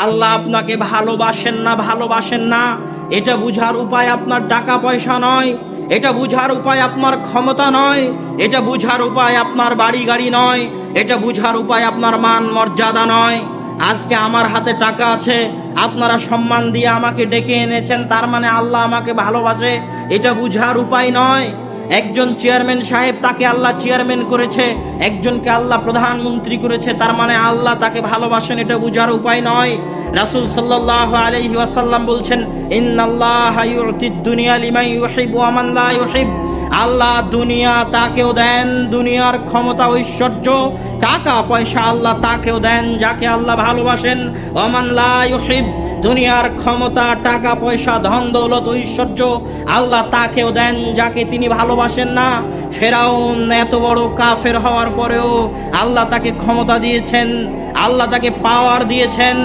আল্লাহ আপনাকে ভালোবাসেন না ভালোবাসেন না। এটা বুঝার উপায় আপনার টাকা পয়সা নয়। এটা বুঝার উপায় আপনার ক্ষমতা নয়। এটা বুঝার উপায় আপনার বাড়ি গাড়ি নয়। এটা বুঝার উপায় আপনার মান মর্যাদা নয়। আজকে আমার হাতে টাকা আছে। আপনারা সম্মান দিয়ে আমাকে ডেকে এনেছেন। তার মানে আল্লাহ আমাকে ভালোবাসে। এটা বুঝার উপায় নয়। একজন চেয়ারম্যান সাহেব তাকে আল্লাহ চেয়ারম্যান করেছে, একজনকে আল্লাহ প্রধানমন্ত্রী করেছে, তার মানে আল্লাহ তাকে ভালোবাসেন, এটা বুঝার উপায় নয়। রাসূল সাল্লাল্লাহু আলাইহি ওয়াসাল্লাম বলছেন আল্লাহ দুনিয়া তাকেও দেন, দুনিয়ার ক্ষমতা ঐশ্বর্য, টাকা পয়সা আল্লাহ তাকেও দেন, যাকে আল্লাহ ভালোবাসেন ওমান লা ইউহিব দুনিয়ার ক্ষমতা, টাকা, পয়সা, ধন, দৌলত, ঐশ্বর্য আল্লাহ তাকেও দেন যাকে তিনি ভালোবাসেন না। ফেরাউন এত বড় কাফের হওয়ার পরেও আল্লাহ তাকে ক্ষমতা দিয়েছেন, আল্লাহ তাকে পাওয়ার দিয়েছেন।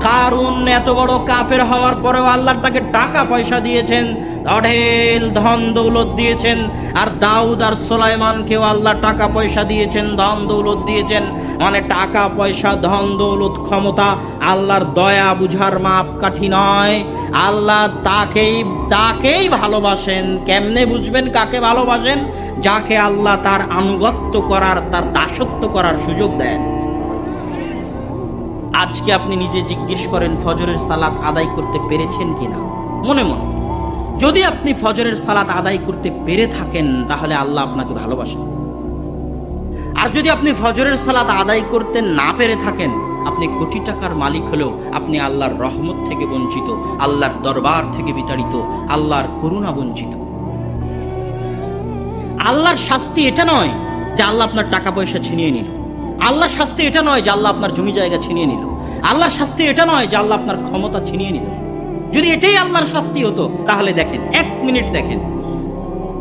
কারুন এত বড় কাফের হওয়ার পরেও আল্লাহ তাকে টাকা পয়সা দিয়েছেন, অঢেল ধন দৌলত দিয়েছেন, আর দাউদ আর সোলাইমানকেও আল্লাহ টাকা পয়সা দিয়েছেন, ধন দৌলত দিয়েছেন। মানে টাকা পয়সা, ধন দৌলত ক্ষমতা আল্লাহর দয়া বুঝার মাপকাঠি নয়। আল্লাহ তাকেই তাকেই ভালোবাসেন। কেমনে বুঝবেন কাকে ভালোবাসেন? যাকে আল্লাহ তার আনুগত্য করার, তার দাসত্ব করার সুযোগ দেন। আজকে আপনি নিজে জিজ্ঞেস করেন ফজরের সালাত আদায় করতে পেরেছেন কিনা? মনে মনে। যদি আপনি ফজরের সালাত আদায় করতে পেরে থাকেন, তাহলে আল্লাহ আপনাকে ভালোবাসেন। আর যদি আপনি ফজরের সালাত আদায় করতে না পেরে থাকেন, আপনি কোটি টাকার মালিক হলেও আপনি আল্লাহর রহমত থেকে বঞ্চিত, আল্লাহর দরবার থেকে বিতাড়িত, আল্লাহর করুণা বঞ্চিত। আল্লাহর শাস্তি এটা নয় যে আল্লাহ আপনার টাকা পয়সা ছিনিয়ে নিল। আল্লাহর শাস্তি এটা নয় যে আল্লাহ আপনার জমি জায়গা ছিনিয়ে নিল। আল্লাহর শাস্তি এটা নয় যে আল্লাহ আপনার ক্ষমতা ছিনিয়ে নিল। যদি এটাই আল্লাহর শাস্তি হতো, তাহলে দেখেন, এক মিনিট দেখেন।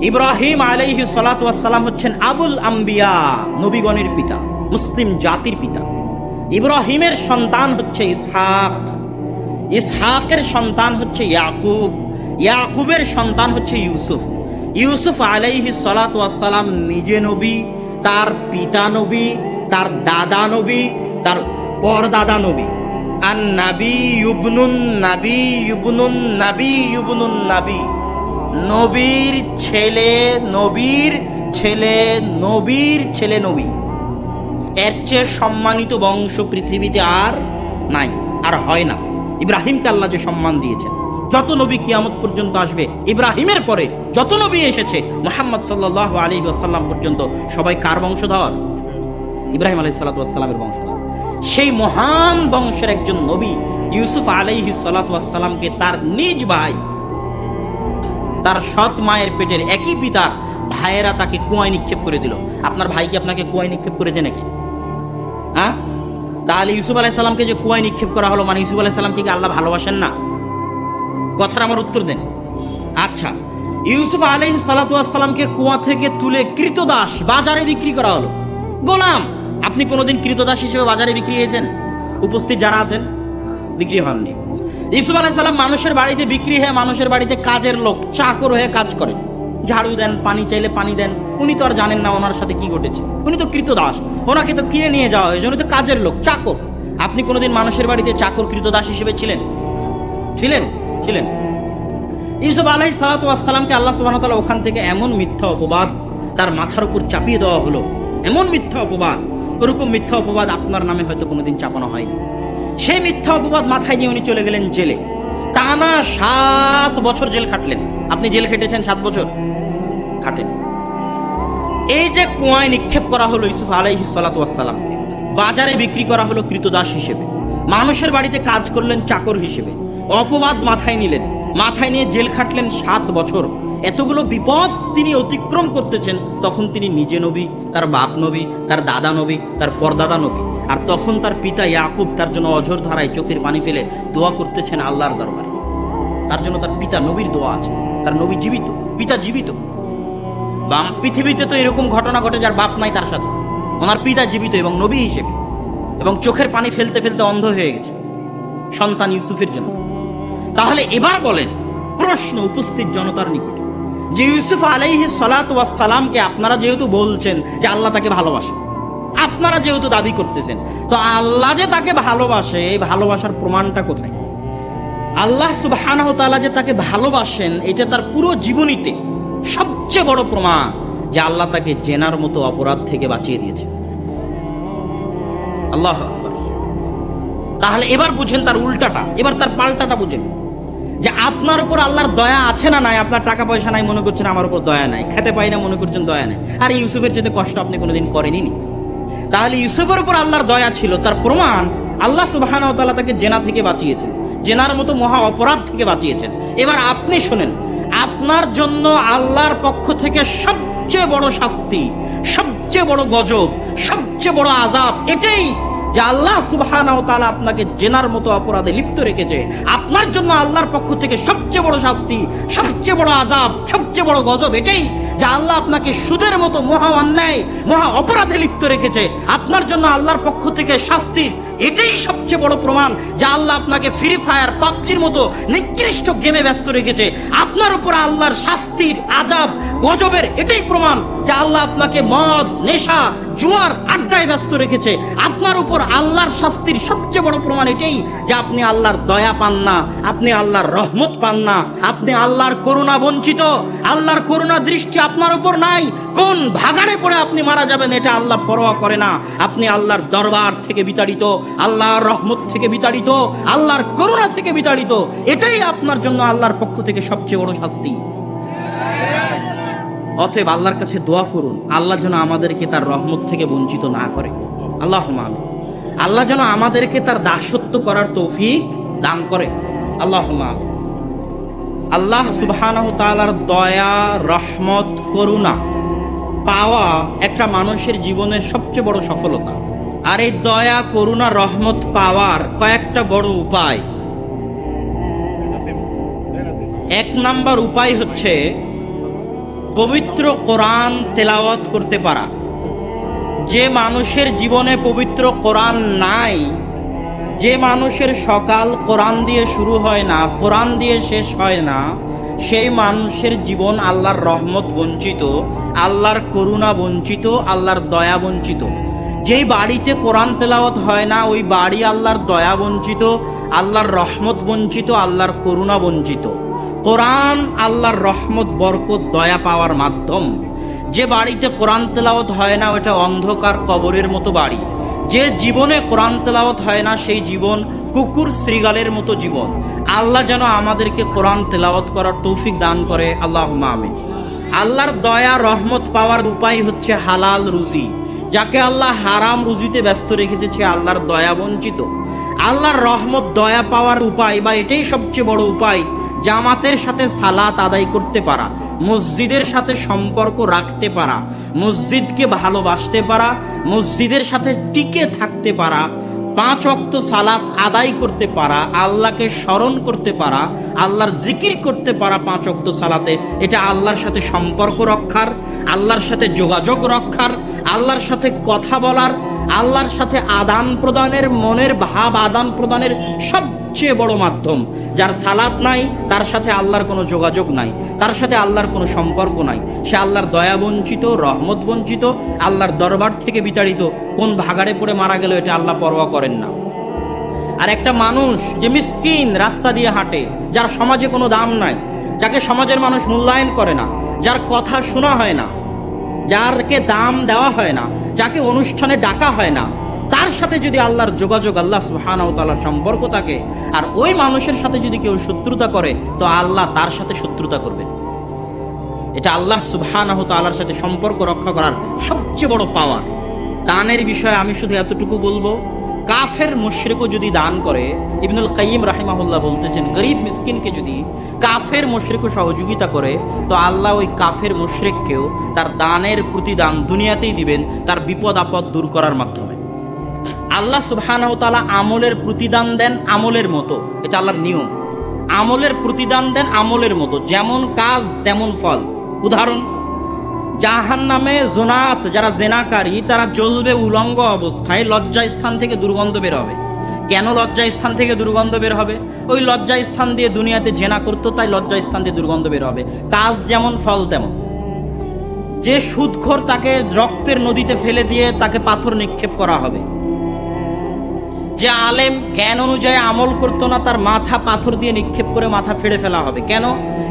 ইব্রাহিম আলাইহি সালাম হচ্ছেন আবুল আম্বিয়া, নবীগণের পিতা, মুসলিম জাতির পিতা। ইব্রাহিমের সন্তান হচ্ছে ইসহাক। ইসহাকের সন্তান হচ্ছে ইয়াকুব। ইয়াকুবের সন্তান হচ্ছে ইউসুফ। ইউসুফ আলাইহি সালাম নিজে নবী, তার পিতা নবী তার দাদা নবী, তার পরদাদা নবী। আর নাবি ইউবনুন নাবি ইউবনুন নাবি ইউবনুন নাবি। নবীর ছেলে নবীর ছেলে নবীর ছেলে নবী। এর চেয়ে সম্মানিত বংশ পৃথিবীতে আর নাই, আর হয় না। ইব্রাহিমকে আল্লাহ যে সম্মান দিয়েছেন, যত নবী কিয়ামত পর্যন্ত আসবে, ইব্রাহিমের পরে যত নবী এসেছে, মোহাম্মদ সাল্লাহ আলী আসাল্লাম পর্যন্ত সবাই কার বংশধর? ইব্রাহিম আলহি সাল্লাতামের বংশধর সেই মহান বংশের একজন নবী ইউসুফ আলাইহি সাল্লাতামকে তার নিজ ভাই, তার সৎ মায়ের পেটের একই পিতার ভাইয়েরা তাকে কুয়ায় নিক্ষেপ করে দিল। আপনার ভাই কি আপনাকে কুয়ায় নিক্ষেপ করেছে নাকি? হ্যাঁ? তাহলে ইউসুফ আলাইসাল্লামকে যে কুয়ায় নিক্ষেপ করা হলো মানে ইউসুফ আলাইসাল্লামকে কি আল্লাহ ভালোবাসেন না? কথার আমার উত্তর দেন। আচ্ছা ইউসুফ আলহ সালাতামকে কুয়া থেকে তুলে কৃতদাস বাজারে বিক্রি করা হলো। গোলাম! আপনি কোনোদিন কৃতদাস হিসেবে বাজারে বিক্রি হয়েছেন? উপস্থিত যারা আছেন? বিক্রি হননি। ইউসুফ আলাইসাল্লাম মানুষের বাড়িতে বিক্রি হয়ে মানুষের বাড়িতে কাজের লোক, চাকর হয়ে কাজ করেন। ঝাড়ু দেন, পানি চাইলে পানি দেন। উনি তো আর জানেন না ওনার সাথে কি ঘটেছে। উনি তো কৃতদাস। ওনাকে তো কিনে নিয়ে যাওয়া হয়েছে। উনি তো কাজের লোক, চাকর। আপনি কোনোদিন মানুষের বাড়িতে চাকর কৃতদাস হিসেবে ছিলেন? ছিলেন? ছিলেন। ইউসুফ আলাই সালাতামকে আল্লাহ সুবাহতালা ওখান থেকে এমন মিথ্যা অপবাদ তার মাথার উপর চাপিয়ে দেওয়া হলো। এমন মিথ্যা অপবাদ। ওরকম মিথ্যা অপবাদ আপনার নামে হয়তো কোনোদিন চাপানো হয়নি। সেই মিথ্যা অপবাদ মাথায় নিয়ে উনি চলে গেলেন জেলে। টানা সাত বছর জেল খাটলেন। আপনি জেল খেটেছেন সাত বছর? খাটেন। এই যে কুয়ায় নিক্ষেপ করা হলো ইউসুফ আলাইহি সালাতামকে বাজারে বিক্রি করা হলো কৃতদাস হিসেবে, মানুষের বাড়িতে কাজ করলেন চাকর হিসেবে, অপবাদ মাথায় নিলেন, মাথায় নিয়ে জেল খাটলেন সাত বছর। এতগুলো বিপদ তিনি অতিক্রম করতেছেন, তখন তিনি নিজে নবী, তার বাপ নবী, তার দাদা নবী, তার পরদাদা নবী, আর তখন তার পিতা ইয়াকুব তার জন্য অঝর ধারায় চোখের পানি ফেলে দোয়া করতেছেন আল্লাহর দরবারে। তার জন্য তার পিতা নবীর দোয়া আছে, তার নবী জীবিত, পিতা জীবিত। বাম পৃথিবীতে তো এরকম ঘটনা ঘটে যার বাপ নাই তার সাথে। ওনার পিতা জীবিত এবং নবী হিসেবে। এবং চোখের পানি ফেলতে ফেলতে অন্ধ হয়ে গেছে সন্তান ইউসুফের জন্য। তাহলে এবার বলেন, প্রশ্ন উপস্থিত জনতার নিকটে। যে ইউসুফ আলাইহি সালাতামকে আপনারা যেহেতু বলছেন যে আল্লাহ তাকে ভালোবাসে, আপনারা যেহেতু দাবি করতেছেন, তো আল্লাহ যে তাকে ভালোবাসে, এই ভালোবাসার প্রমাণটা কোথায়? আল্লাহ তাআলা যে তাকে ভালোবাসেন, এটা তার পুরো জীবনীতে সবচেয়ে বড় প্রমাণ যে আল্লাহ তাকে জেনার মতো অপরাধ থেকে বাঁচিয়ে দিয়েছে। আল্লাহ তাহলে এবার বুঝেন তার উল্টাটা, এবার তার পাল্টাটা বুঝেন। যে আপনার উপর আল্লাহর দয়া আছে না নাই, আপনার টাকা পয়সা নাই, মনে করছেন আমার উপর দয়া নাই, খেতে পাই না, মনে করছেন দয়া নাই। আর ইউসুফের যেতে কষ্ট আপনি কোনোদিন করেনি তাহলে ইউসুফের উপর আল্লাহর দয়া ছিল, তার প্রমাণ আল্লাহ সুবাহান তাআলা তাকে জেনা থেকে বাঁচিয়েছেন, জেনার মতো মহা অপরাধ থেকে বাঁচিয়েছেন। এবার আপনি শোনেন, আপনার জন্য আল্লাহর পক্ষ থেকে সবচেয়ে বড় শাস্তি, সবচেয়ে বড় গজব, সবচেয়ে বড় আজাব এটাই। যে আল্লাহ সুবহানাহু তাআলা আপনাকে জেনার মতো অপরাধে লিপ্ত রেখেছে। আপনার জন্য আল্লাহর পক্ষ থেকে সবচেয়ে বড় শাস্তি, সবচেয়ে বড় আজাব সবচেয়ে বড় গজব এটাই যে আল্লাহ আপনাকে সুদের মতো মহা অন্যায়, মহা অপরাধে লিপ্ত রেখেছে। আপনার জন্য আল্লাহর পক্ষ থেকে শাস্তির এটাই সবচেয়ে বড় প্রমাণ যে আল্লাহ আপনাকে ফ্রি ফায়ার পাবজির মতো নিকৃষ্ট গেমে ব্যস্ত রেখেছে। আপনার উপর আল্লাহর শাস্তির আজাব গজবের এটাই প্রমাণ যে আল্লাহ আপনাকে মদ, নেশা, জুয়ার আড্ডায় ব্যস্ত রেখেছে। আপনার উপর আল্লাহর শাস্তির সবচেয়ে বড় প্রমাণ এটাই যে আপনি আল্লাহর দয়া পান না, আপনি আল্লাহর রহমত পান না। আপনি আল্লাহর করুণা বঞ্চিত, আল্লাহর করুণা দৃষ্টি আপনার উপর নাই। কোন ভাগাড়ে পড়ে আপনি মারা যাবেন, এটা আল্লাহ পরোয়া করে না। আপনি আল্লাহর দরবার থেকে বিতাড়িত। আল্লাহর রহমত থেকে বিতাড়িত, আল্লাহর করুণা থেকে বিতাড়িত, এটাই আপনার জন্য আল্লাহর পক্ষ থেকে সবচেয়ে বড় শাস্তি। অতএব আল্লাহর কাছে দোয়া করুন, আল্লাহ যেন আমাদেরকে তার রহমত থেকে বঞ্চিত না করে। আল্লাহ আল্লাহ যেন আমাদেরকে তার দাসত্ব করার তৌফিক দান করে। আল্লাহ আল্লাহ তাআলার দয়া, রহমত, করুণা পাওয়া একটা মানুষের জীবনের সবচেয়ে বড় সফলতা। আর এই দয়া, করুণা, রহমত পাওয়ার কয়েকটা বড় উপায়। এক নাম্বার উপায় হচ্ছে পবিত্র কোরআন তেলাওয়াত করতে পারা। যে মানুষের জীবনে পবিত্র কোরআন নাই, যে মানুষের সকাল কোরআন দিয়ে শুরু হয় না, কোরআন দিয়ে শেষ হয় না, সেই মানুষের জীবন আল্লাহর রহমত বঞ্চিত, আল্লাহর করুণা বঞ্চিত, আল্লাহর দয়া বঞ্চিত। যেই বাড়িতে কোরআন তেলাওয়াত হয় না, ওই বাড়ি আল্লাহর দয়া বঞ্চিত, আল্লাহর রহমত বঞ্চিত, আল্লাহর করুণা বঞ্চিত। কোরআন আল্লাহর রহমত, বরকত, দয়া পাওয়ার মাধ্যম। যে বাড়িতে কোরআন তেলাওয়াত হয় না, ওটা অন্ধকার কবরের মতো বাড়ি। যে জীবনে কোরআন তেলাওয়াত হয় না, সেই জীবন কুকুর শ্রীগালের মতো জীবন। আল্লাহ যেন আমাদেরকে কোরআন তেলাওয়াত করার তৌফিক দান করে। আল্লাহ আমিন। আল্লাহর দয়া, রহমত পাওয়ার উপায় হচ্ছে হালাল রুজি। যাকে আল্লাহ হারাম রুজিতে ব্যস্ত রেখেছে, সে আল্লাহর দয়া বঞ্চিত। আল্লাহর রহমত, দয়া পাওয়ার উপায় বা এটাই সবচেয়ে বড় উপায়, জামাতের সাথে সালাত আদায় করতে পারা, মসজিদের সাথে সম্পর্ক রাখতে পারা, মসজিদকে ভালোবাসতে পারা, মসজিদের সাথে টিকে থাকতে পারা, পাঁচ অক্ত সালাত আদায় করতে পারা, আল্লাহকে স্মরণ করতে পারা, আল্লাহর জিকির করতে পারা পাঁচ অক্ত সালাতে। এটা আল্লাহর সাথে সম্পর্ক রক্ষার, আল্লাহর সাথে যোগাযোগ রক্ষার আল্লাহর সাথে কথা বলার, আল্লাহর সাথে আদান প্রদানের, মনের ভাব আদান প্রদানের সবচেয়ে বড় মাধ্যম। যার সালাত নাই, তার সাথে আল্লাহর কোনো যোগাযোগ নাই, তার সাথে আল্লাহর কোনো সম্পর্ক নাই। সে আল্লাহর দয়া বঞ্চিত, রহমত বঞ্চিত, আল্লাহর দরবার থেকে বিতাড়িত, কোন ভাগাড়ে পড়ে মারা গেল এটা আল্লাহ পরোয়া করেন না। আর একটা মানুষ যে মিসকিন রাস্তা দিয়ে হাঁটে, যার সমাজে কোনো দাম নাই, যাকে সমাজের মানুষ মূল্যায়ন করে না, যার কথা শোনা হয় না যারকে দাম দেওয়া হয় না, যাকে অনুষ্ঠানে ডাকা হয় না, তার সাথে যদি আল্লাহর যোগাযোগ, আল্লাহ সুহানাও তালার সম্পর্ক থাকে, আর ওই মানুষের সাথে যদি কেউ শত্রুতা করে, তো আল্লাহ তার সাথে শত্রুতা করবে। এটা আল্লাহ সুবহানাহু তাআলার সাথে সম্পর্ক রক্ষা করার সবচেয়ে বড় পাওয়ার দানের বিষয়ে আমি শুধু এতটুকু বলব কাফের মুশরিকও যদি দান করে, ইবনুল কাইয়িম রাহিমাহুল্লাহ বলতেছেন, গরিব মিসকিনকে যদি কাফের মুশরিকও সহযোগিতা করে, তো আল্লাহ ওই কাফের মুশরিককেও তার দানের প্রতিদান দুনিয়াতেই দিবেন, তার বিপদ আপদ দূর করার মাধ্যমে। আল্লাহ সুবহানাহু তাআলা আমলের প্রতিদান দেন আমলের মতো, এটা আল্লাহর নিয়ম। আমলের প্রতিদান দেন আমলের মতো, যেমন কাজ তেমন ফল। উদাহরণ জাহান নামে জোনাত, যারা জেনাকারী, তারা জ্বলবে উলঙ্গ অবস্থায় লজ্জা স্থান থেকে দুর্গন্ধ বের হবে। কেন লজ্জা স্থান থেকে দুর্গন্ধ বের হবে? ওই লজ্জা স্থান দিয়ে দুনিয়াতে জেনা করতো, তাই লজ্জা স্থান দিয়ে দুর্গন্ধ বের হবে। কাজ যেমন ফল তেমন। যে সুদখোর তাকে রক্তের নদীতে ফেলে দিয়ে তাকে পাথর নিক্ষেপ করা হবে। যে আলেম জ্ঞান অনুযায়ী আমল করতো না, তার মাথা পাথর দিয়ে নিক্ষেপ করে মাথা ফেড়ে ফেলা হবে। কেন?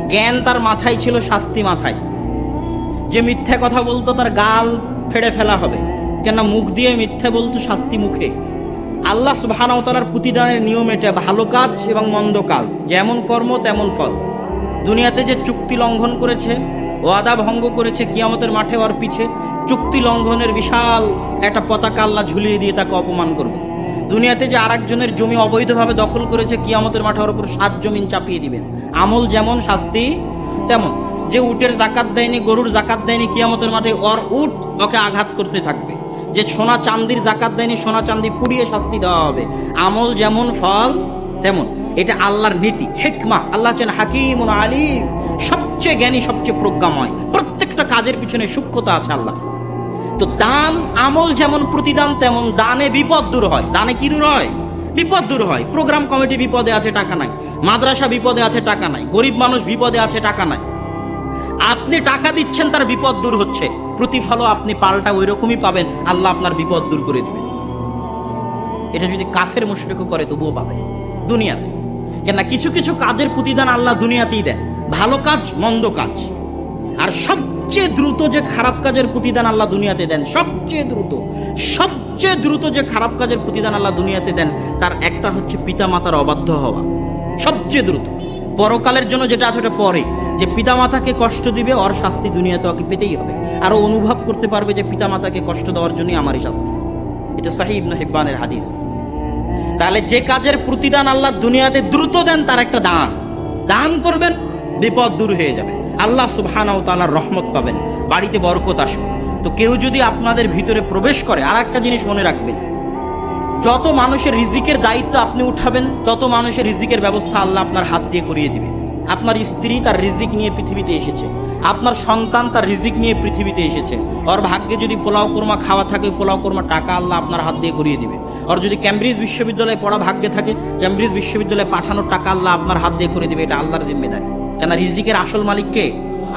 জ্ঞান তার মাথায় ছিল, শাস্তি মাথায়। যে মিথ্যে কথা বলতো তার গাল ফেড়ে ফেলা হবে। কেন মুখ দিয়ে মিথ্যে বলতো শাস্তি মুখে। আল্লাহ সুবাহানতালার প্রতিদানের নিয়ম এটা, ভালো কাজ এবং মন্দ কাজ। যেমন কর্ম, তেমন ফল। দুনিয়াতে যে চুক্তি লঙ্ঘন করেছে, ওয়াদা ভঙ্গ করেছে কিয়ামতের মাঠে ওর পিছে, চুক্তি লঙ্ঘনের বিশাল একটা পতাকা আল্লাহ ঝুলিয়ে দিয়ে তাকে অপমান করবে। দুনিয়াতে যে আরেকজনের জমি অবৈধভাবে দখল করেছে, কিয়ামতের মাঠে ওর উপর সাত জমিন চাপিয়ে দিবেন। আমল যেমন, শাস্তি তেমন। যে উটের জাকাত দেয়নি, গরুর জাকাত দেয়নি কিয়ামতের মাঠে, ওর উট ওকে আঘাত করতে থাকবে। যে সোনা চান্দির জাকাত দেয়নি, সোনা চান্দি পুড়িয়ে শাস্তি দেওয়া হবে। আমল যেমন ফল, তেমন। এটা আল্লাহর নীতি, হেকমা। আল্লাহ চেন হাকিম আলিম। সবচেয়ে জ্ঞানী, সবচেয়ে প্রজ্ঞাময়। প্রত্যেকটা কাজের পিছনে সূক্ষ্মতা আছে আল্লাহ। তো দান, আমল যেমন প্রতিদান, তেমন দানে বিপদ দূর হয়। দানে কি দূর হয়? বিপদ দূর হয়। প্রোগ্রাম কমিটি বিপদে আছে, টাকা নাই। মাদ্রাসা বিপদে আছে, টাকা নাই। গরিব মানুষ বিপদে আছে, টাকা নাই। আপনি টাকা দিচ্ছেন, তার বিপদ দূর হচ্ছে। প্রতিফলও আপনি পাল্টা ওই রকমই পাবেন, আল্লাহ আপনার বিপদ দূর করে দিবেন। এটা যদি কাফের মুশরিকও করে, তবুও পাবে। দুনিয়াতে। কেন কিছু কিছু কাজের প্রতিদান আল্লাহ দুনিয়াতেই দেন। ভালো কাজ, মন্দ কাজ। আর সবচেয়ে দ্রুত যে খারাপ কাজের প্রতিদান আল্লাহ দুনিয়াতে দেন, সবচেয়ে দ্রুত সবচেয়ে দ্রুত যে খারাপ কাজের প্রতিদান আল্লাহ দুনিয়াতে দেন, তার একটা হচ্ছে পিতা মাতার অবাধ্য হওয়া। সবচেয়ে দ্রুত। পরকালের জন্য যেটা আছে ওটা পরে। যে পিতামাতাকে কষ্ট দিবে, ওর শাস্তি দুনিয়াতে ওকে পেতেই হবে। আর অনুভব করতে পারবে যে পিতামাতাকে কষ্ট দেওয়ার জন্যই আমারই শাস্তি। এটা সাহিব হিব্বানের হাদিস। তাহলে যে কাজের প্রতিদান আল্লাহ দুনিয়াতে দ্রুত দেন, তার একটা দান। দান করবেন, বিপদ দূর হয়ে যাবে। আল্লাহ সুবহানাহু তাআলার রহমত পাবেন, বাড়িতে বরকত আসবে। তো কেউ যদি আপনাদের ভিতরে প্রবেশ করে আর একটা জিনিস মনে রাখবেন যত মানুষের রিজিকের দায়িত্ব আপনি উঠাবেন, তত মানুষের রিজিকের ব্যবস্থা আল্লাহ আপনার হাত দিয়ে করিয়ে দিবে। আপনার স্ত্রী তার রিজিক নিয়ে পৃথিবীতে এসেছে। আপনার সন্তান তার রিজিক নিয়ে পৃথিবীতে এসেছে। ওর ভাগ্যে যদি পোলাও কোরমা খাওয়া থাকে পোলাও কোরমা টাকা আল্লাহ আপনার হাত দিয়ে করিয়ে দিবে। ওর যদি ক্যামব্রিজ বিশ্ববিদ্যালয়ে পড়া ভাগ্যে থাকে ক্যামব্রিজ বিশ্ববিদ্যালয়ে পাঠানোর টাকা আল্লাহ আপনার হাত দিয়ে করে দিবে, এটা আল্লাহর জিম্মেদারি। কেন রিজিকের আসল মালিক কে?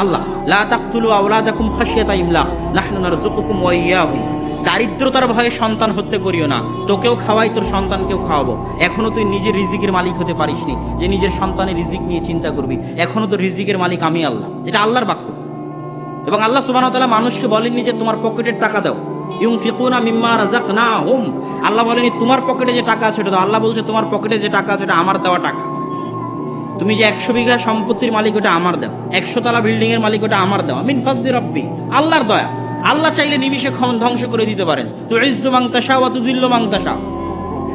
আল্লাহ। লা তাকতুলু আওলাদাকুম খাশিয়াতা ইমলাক, নাহনু নারযুকুকুম ওয়া ইয়াহুম দারিদ্রতার ভয়ে সন্তান হত্যা করিও না। তোকেও খাওয়াই, তোর সন্তানকেও খাওয়াবো। এখনও তুই নিজের রিজিকের মালিক হতে পারিসনি যে নিজের সন্তানের রিজিক নিয়ে চিন্তা করবি। এখনও তোর রিজিকের মালিক আমি আল্লাহ। এটা আল্লাহর বাক্য। এবং আল্লাহ সুবাহ তাআলা মানুষকে বলেননি যে তোমার পকেটের টাকা দাও। ইউং ফিকুনা মিম্মা রাজাক না হোম আল্লাহ বলেনি তোমার পকেটে যে টাকা আছে ওটা দাও। আল্লাহ বলছে, তোমার পকেটে যে টাকা আছে ওটা আমার দেওয়া টাকা। তুমি যে একশো বিঘা সম্পত্তির মালিক ওটা আমার দাও একশো তলা বিল্ডিং এর মালিক ওটা আমার দেওয়া। মিন ফাজদি রব্বি। আল্লাহর দয়া। আল্লাহ চাইলে নিমিষে ধ্বংস করে দিতে পারেন। তো ইজ্জু মাংতাসা ওয়া তুদিল্লু মাংতাসা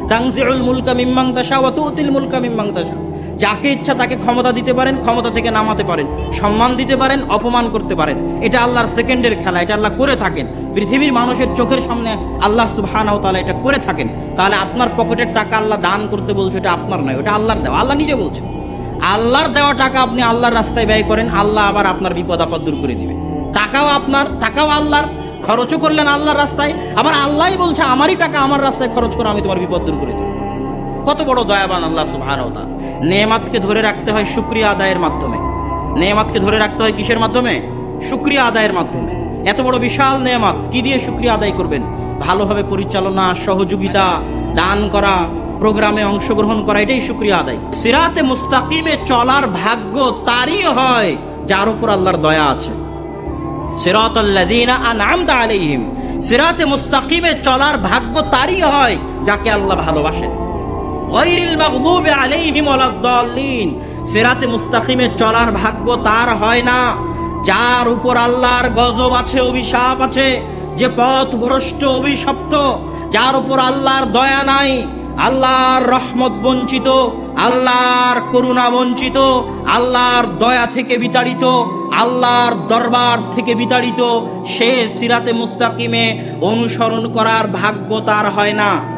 তাংজিউল মুলকা মিম্মাং তাসা ওয়া তুতিল মুলকা মিম্মাং তাসা যাকে ইচ্ছা তাকে ক্ষমতা দিতে পারেন, ক্ষমতা থেকে নামাতে পারেন, সম্মান দিতে পারেন, অপমান করতে পারেন। এটা আল্লাহর সেকেন্ডের খেলা, এটা আল্লাহ করে থাকেন। পৃথিবীর মানুষের চোখের সামনে আল্লাহ সুবহানাহু তাআলা এটা করে থাকেন। তাহলে আপনার পকেটের টাকা আল্লাহ দান করতে বলছে, এটা আপনার নয়, ওটা আল্লাহর দেওয়া। আল্লাহ নিজে বলছেন। আল্লাহর দেওয়া টাকা আপনি আল্লাহর রাস্তায় ব্যয় করেন, আল্লাহ আবার আপনার বিপদ আপদ দূর করে দিবে। টাকাও আপনার, টাকাও আল্লাহর, খরচও করলেন আল্লাহর রাস্তায়। আবার আল্লাহই বলছে, আমারই টাকা, আমার রাস্তায় খরচ করো, আমি তোমার বিপদ দূর করে দেবো। কত বড় দয়াবান আল্লাহ সুবহানাহু নেমাতকে ধরে রাখতে হয় শুকরিয়া আদায়ের মাধ্যমে। নেমাতকে ধরে রাখতে হয় কিসের মাধ্যমে? শুকরিয়া আদায়ের মাধ্যমে। এত বড় বিশাল নেমাত কি দিয়ে শুকরিয়া আদায় করবেন? ভালোভাবে পরিচালনা, সহযোগিতা, দান করা, প্রোগ্রামে অংশগ্রহণ করা, এটাই শুকরিয়া আদায়। সিরাতে মুস্তাকিমে চলার ভাগ্য তারই হয়, যার উপর আল্লাহর দয়া আছে। সিরাতাল্লাযীনা আন'আমতা আলাইহিম। সিরাতে মুস্তাকিমে চলার ভাগ্য তারই হয়, যাকে আল্লাহ ভালোবাসেন। গায়রিল মাগদুবি আলাইহিম ওয়ালাদ-দাল্লিন সিরাতে মুস্তাকিমে চলার ভাগ্য তার হয় না। যার উপর আল্লাহর গজব আছে, অভিশাপ আছে, যে পথ ভ্রষ্ট অভিশপ্ত, যার উপর আল্লাহর দয়া নাই আল্লাহর রহমত বঞ্চিত, আল্লাহর করুণা বঞ্চিত, আল্লাহর দয়া থেকে বিতাড়িত, আল্লাহর দরবার থেকে বিতাড়িত সে সিরাতে মুস্তাকিমে অনুসরণ করার ভাগ্য তার হয় না।